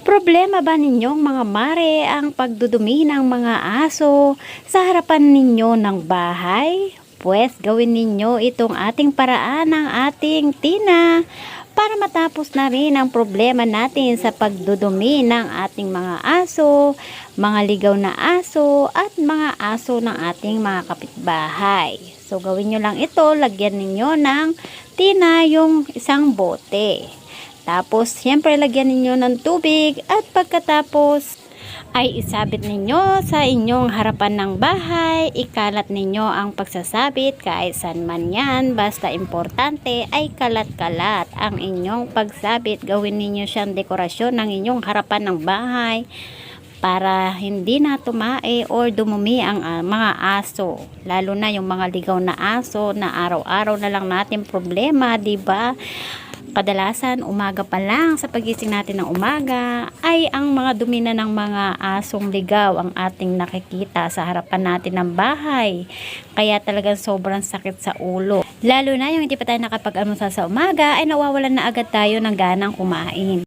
Problema ba ninyong mga mare ang pagdudumi ng mga aso sa harapan ninyo ng bahay? Pwes gawin ninyo itong ating paraan ng ating tina para matapos na rin ang problema natin sa pagdudumi ng ating mga aso, mga ligaw na aso at mga aso ng ating mga kapitbahay. So gawin nyo lang ito, lagyan ninyo ng tina yung isang bote. Tapos, siyempre, lagyan ninyo ng tubig at pagkatapos ay isabit ninyo sa inyong harapan ng bahay. Ikalat ninyo ang pagsasabit kahit saan man yan. Basta importante ay kalat-kalat ang inyong pagsabit. Gawin ninyo siyang dekorasyon ng inyong harapan ng bahay para hindi na tumae or dumumi ang ah, mga aso. Lalo na yung mga ligaw na aso na araw-araw na lang natin problema, 'di ba? Kadalasan umaga pa lang sa pagising natin ng umaga ay ang mga dumi na ng mga asong ligaw ang ating nakikita sa harapan natin ng bahay. Kaya talagang sobrang sakit sa ulo. Lalo na yung hindi pa tayo nakapag-almusal sa umaga ay nawawalan na agad tayo ng ganang kumain.